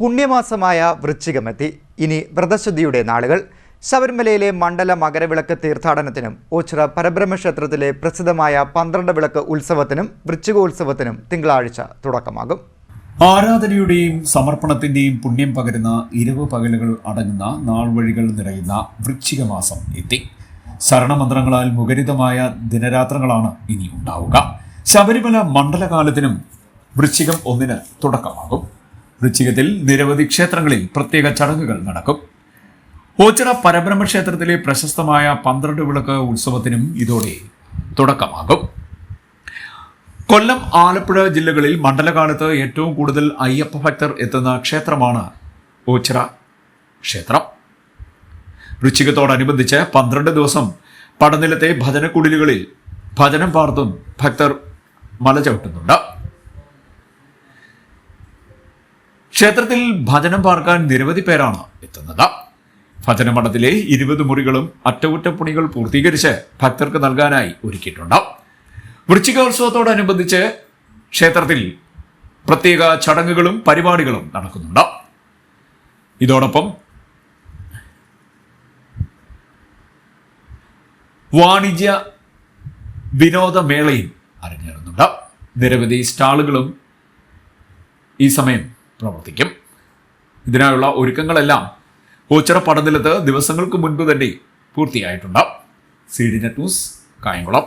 പുണ്യമാസമായ വൃശ്ചികമെത്തി. ഇനി വ്രതശുദ്ധിയുടെ നാളുകൾ. ശബരിമലയിലെ മണ്ഡല മകരവിളക്ക് തീർത്ഥാടനത്തിനും ഓച്ചിറ പരബ്രഹ്മക്ഷേത്രത്തിലെ പ്രസിദ്ധമായ പന്ത്രണ്ട് വിളക്ക് ഉത്സവത്തിനും വൃശ്ചികോത്സവത്തിനും തിങ്കളാഴ്ച തുടക്കമാകും. ആരാധനയുടെയും സമർപ്പണത്തിന്റെയും പുണ്യം പകരുന്ന ഇരവ് പകലുകൾ അടങ്ങുന്ന നാൾവഴികൾ നിറയുന്ന വൃശ്ചിക മാസം എത്തി. ശരണമന്ത്രങ്ങളാൽ മുഖരിതമായ ദിനരാത്രങ്ങളാണ് ഇനി ഉണ്ടാവുക. ശബരിമല മണ്ഡലകാലത്തിനും വൃശ്ചികം ഒന്നിന് തുടക്കമാകും. വൃശ്ചികത്തിൽ നിരവധി ക്ഷേത്രങ്ങളിൽ പ്രത്യേക ചടങ്ങുകൾ നടക്കും. ഓച്ചിറ പരബ്രഹ്മ ക്ഷേത്രത്തിലെ പ്രശസ്തമായ പന്ത്രണ്ട് വിളക്ക് ഉത്സവത്തിനും ഇതോടെ തുടക്കമാകും. കൊല്ലം ആലപ്പുഴ ജില്ലകളിൽ മണ്ഡലകാലത്ത് ഏറ്റവും കൂടുതൽ അയ്യപ്പ ഭക്തർ എത്തുന്ന ക്ഷേത്രമാണ് ഓച്ചിറ ക്ഷേത്രം. വൃശ്ചികത്തോടനുബന്ധിച്ച് പന്ത്രണ്ട് ദിവസം പടനിലത്തെ ഭജനക്കുടിലുകളിൽ ഭജനം പാർത്തും ഭക്തർ മല ചവിട്ടുന്നുണ്ട് ക്ഷേത്രത്തിൽ ഭജനം പാർക്കാൻ നിരവധി പേരാണ് എത്തുന്നത്. ഭജനമഠത്തിലെ ഇരുപത് മുറികളും അറ്റകുറ്റപ്പണികൾ പൂർത്തീകരിച്ച് ഭക്തർക്ക് നൽകാനായി ഒരുക്കിയിട്ടുണ്ട്. വൃശ്ചികോത്സവത്തോടനുബന്ധിച്ച് ക്ഷേത്രത്തിൽ പ്രത്യേക ചടങ്ങുകളും പരിപാടികളും നടക്കുന്നുണ്ട്. ഇതോടൊപ്പം വാണിജ്യ വിനോദമേളയും അരങ്ങേറുന്നുണ്ട്. നിരവധി സ്റ്റാളുകളും ഈ സമയം പ്രവർത്തിക്കും. ഇതിനായുള്ള ഒരുക്കങ്ങളെല്ലാം ഓച്ചിറ പടനിലത്ത് ദിവസങ്ങൾക്ക് മുൻപ് തന്നെ പൂർത്തിയായിട്ടുണ്ട്. C D net news Kayamkulam.